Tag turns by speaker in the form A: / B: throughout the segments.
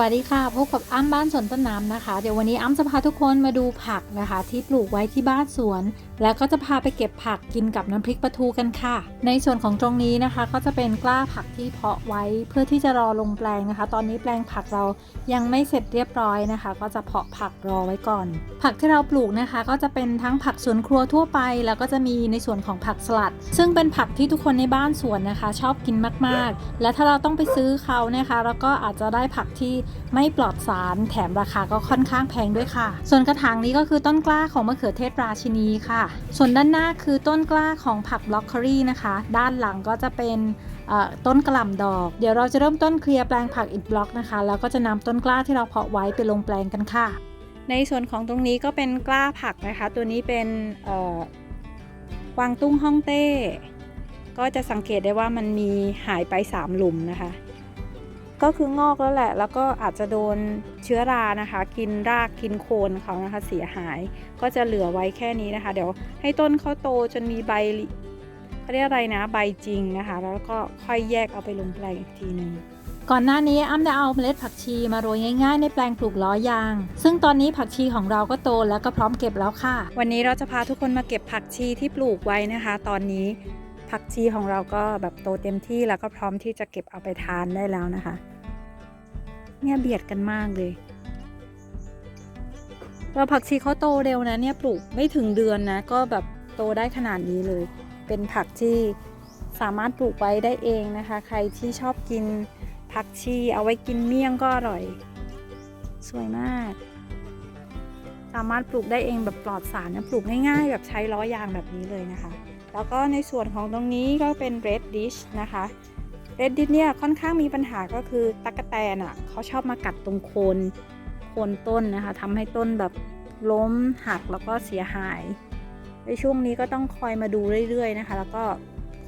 A: วัสดีค่ะพบกับอ้ำบ้านสวนต้นน้ำนะคะเดี๋ยววันนี้อ้ำจะพาทุกคนมาดูผักนะคะ ที่ปลูกไว้ที่บ้านสวน แล้วก็จะพาไปเก็บผักกินกับน้ำพริกปลาทูกันค่ะ ในส่วนของตรงนี้นะคะ ก็จะเป็นกล้าผักที่เพาะไว้เพื่อที่จะรอลงแปลงนะคะ ตอนนี้แปลงผักเรายังไม่เสร็จเรียบร้อยนะคะ ก็จะเพาะผักรอไว้ก่อน ผักที่เราปลูกนะคะ ก็จะเป็นทั้งผักสวนครัวทั่วไป แล้วก็จะมีในส่วนของผักสลัด ซึ่งเป็นผักที่ทุกคนในบ้านสวนนะคะ ชอบกินมากๆ และถ้าเราต้องไปซื้อเขานะคะเราก็อาจจะได้ผักที่ไม่ปลอดสารแถมราคาก็ค่อนข้างแพงด้วยค่ะ ส่วนกระถางนี้ก็คือต้นกล้าของมะเขือเทศราชินีค่ะ ส่วนด้านหน้าคือต้นกล้าของผักบล็อกโคลี่นะคะ ด้านหลังก็จะเป็นต้นกระหล่ำดอก เดี๋ยวเราจะเริ่มต้นเคลียร์แปลงผักอิฐบล็อกนะคะ แล้วก็จะนำต้นกล้าที่เราเพาะไว้ไปลงแปลงกันค่ะ ในส่วนของตรงนี้ก็เป็นกล้าผักนะคะ ตัวนี้เป็นกวางตุ้งฮ่องเต้ ก็จะสังเกตได้ว่ามันมีหายไป 3 หลุมนะคะ ก็คืองอกแล้วแหละ แล้วก็อาจจะโดนเชื้อรานะคะ กินรากกินโคนเขานะคะเสียหายก็จะเหลือไว้แค่นี้นะคะ เดี๋ยวให้ต้นเขาโตจนมีใบเขาเรียกอะไรนะใบจริงนะคะ แล้วก็ค่อยแยกเอาไปลงแปลงอีกทีหนึ่งก่อนหน้านี้อ้ำได้เอาเมล็ดผักชีมาโรยง่ายๆ ในแปลงปลูกล้อยาง ซึ่งตอนนี้ผักชีของเราก็โตแล้วก็พร้อมเก็บแล้วค่ะ วันนี้เราจะพาทุกคนมาเก็บผักชีที่ปลูกไว้นะคะ ตอนนี้ ผักชีของเราก็แบบโตเต็มที่แล้วก็พร้อมที่จะเก็บเอาไปทานได้แล้วนะคะ เนี่ยเบียดกันมากเลยเราผักชีเขาโตเร็วนะเนี่ยปลูกไม่ถึงเดือนนะ ก็แบบโตได้ขนาดนี้เลย เป็นผักที่สามารถปลูกไว้ได้เองนะคะ ใครที่ชอบกินผักชีเอาไว้กินเมี่ยงก็อร่อย สวยมาก สามารถปลูกได้เองแบบปลอดสารนะปลูกง่ายๆ แบบใช้ล้อยางแบบนี้เลยนะคะ แล้วก็ในส่วนของตรงนี้ก็เป็น red dish นะคะเรดดิสเนี่ยค่อนข้างมีปัญหาก็คือตั๊กแตนอะเขาชอบมากัดตรงโคนโคนต้นนะคะทำให้ต้นแบบล้มหักแล้วก็เสียหาย ในช่วงนี้ก็ต้องคอยมาดูเรื่อยๆนะคะ แล้วก็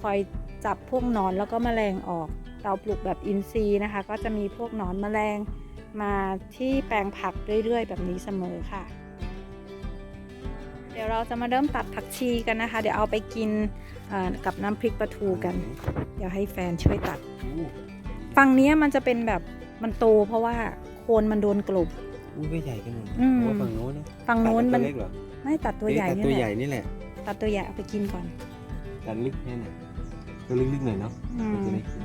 A: คอยจับพวกนอนแล้วก็แมลงออก เราปลูกแบบอินทรีย์นะคะ ก็จะมีพวกนอนแมลงมาที่แปลงผักเรื่อยๆ แบบนี้เสมอค่ะ เดี๋ยวเราจะมาเริ่มตัดผักชีกันนะคะ เดี๋ยวเอาไปกินเอ่อกับน้ำพริกปลาทูกัน เดี๋ยวให้แฟนช่วยตัด
B: อู้
A: ฝั่งเนี้ยมันจะเป็นแบบมันโตเพราะว่าโคนมันโดนกลบ
B: อู้ก็ใหญ่กันหมด
A: อืม
B: เพราะว่าฝั่งโน้นนะ
A: ฝั่งโน้น
B: ตั
A: มั
B: ด
A: น
B: ตัวเล็กเหรอ
A: ไม่ตัดตัวใหญ่
B: เอ้ย
A: นี่
B: ตัดตัว
A: แห
B: ใหญ่
A: ละ
B: นี่แหละ
A: ตัดตัวใหญ่เอาไปกินก่อน
B: ตัดลึกแค่ไหนตัวลึกๆหน่อยเนาะ
A: อืม
B: มันจะได้กิน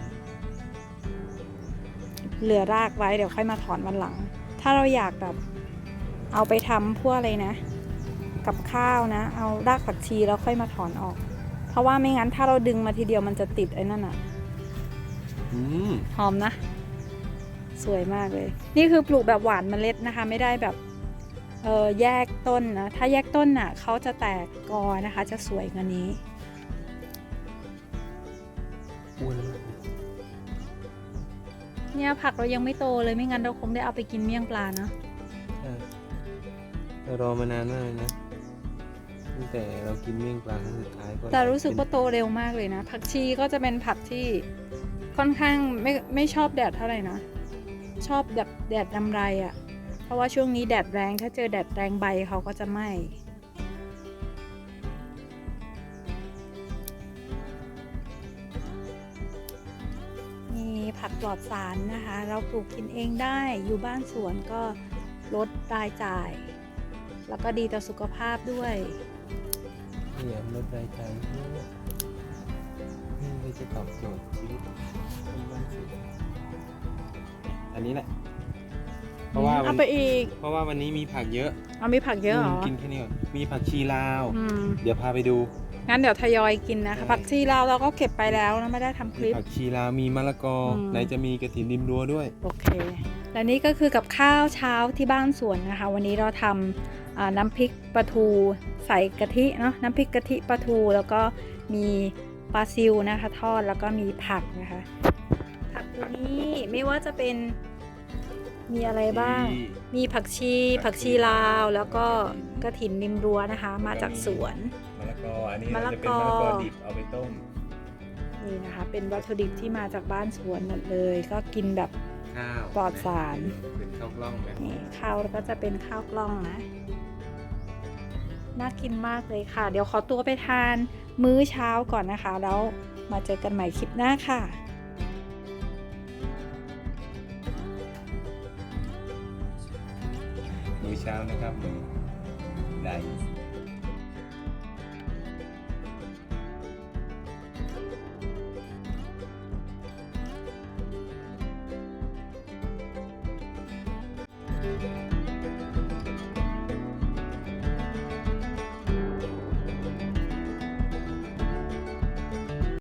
A: เหลือรากไว้เดี๋ยวค่อยมาถอนวันหลัง ถ้าเราอยากแบบเอาไปทำพวกอะไรนะ กับข้าวนะ เอารากผักชีแล้วค่อยมาถอนออก เพราะว่าไม่งั้นถ้าเราดึงมาทีเดียวมันจะติดไอ้นั่นอะ
B: อืม
A: หอมนะ สวยมากเลย นี่คือปลูกแบบหวานเมล็ดนะคะ ไม่ได้แบบเออแยกต้นนะถ้าแยกต้นน่ะเขาจะแตกกอนะคะ จะสวยกว่านี้
B: อ้วนมากเลย
A: เนี่ยผักเรายังไม่โตเลยไม่งั้นเราคงได้เอาไปกินเมี่ยงปลานะ
B: ใช่เรารอมานานมากเลยนะ ตั้งแต่เรากินเมี่ยงปลาครั้งสุดท้ายก็
A: แต่รู้สึกว่าโตเร็วมากเลยนะ ผักชีก็จะเป็นผักที่ค่อนข้างไม่ไม่ชอบแดดเท่าไหร่นะ ชอบแบบแดดดำไรอะ่ะ เพราะว่าช่วงนี้แดดแรงถ้าเจอแดดแรงใบเขาก็จะไหม้มีผักปลอดสารนะคะ เราปลูกกินเองได้อยู่บ้านสวนก็ลดรายจ่าย แล้วก็ดีต่อสุขภาพด้วย
B: เนี่ยลดรายจ่ายเยอะนี่เลยจะตอบโจทย์ชีวิตคนบ้านสวนอันนี้แหละ เพราะว่าวั
A: เอา
B: น
A: ไปอีก
B: เพราะว่าวันนี้มีผักเยอะ
A: เอามีผักเยอะเหรอ
B: มกินแค่นี้ก่อนมีผักชีลาว
A: อืม
B: เดี๋ยวพาไปดู
A: งั้นเดี๋ยวทยอยกินนะคะ
B: ใช่
A: ผักชีเราเราก็เก็บไปแล้วนะไม่ได้ทำค
B: มี
A: ลิป
B: ผักชีลาวมีมะละกออ
A: ม
B: ไหนจะมีกระถินริมรั้วด้วย
A: โอเค และนี่ก็คือกับข้าวเช้าที่บ้านสวนนะคะ วันนี้เราทำอ่าน้ำพริกปลาทูใส่กะทิเนาะน้ำพริกกะทิปลาทูแล้วก็มีปลาซิวนะคะ ทอดแล้วก็มีผักนะคะ ผักตัวนี้ไม่ว่าจะเป็น มีอะไรบ้าง มีผักชี ผักชีลาว แล้วก็กระถินริมรั้วนะคะ มาจากสวน
B: มะละกอ อันนี้
A: มะละ
B: จะ
A: ก
B: เป็น
A: อ
B: มะละกอดิบเอาไปต้ม
A: นี่นะคะ เป็นวัตถุดิบที่มาจากบ้านสวนหมดเลย ก็กินแบบ
B: ข้าว
A: ปลอดสาร
B: เป็นข้าวกล้องแบบ
A: นี่ข้าวก็จะเป็นข้าวกล้องนะ น่ากินมากเลยค่ะ เดี๋ยวขอตัวไปทานมื้อเช้าก่อนนะคะ แล้วมาเจอกันใหม่คลิปหน้าค่ะ
B: เช้านะครับเลยได้ t h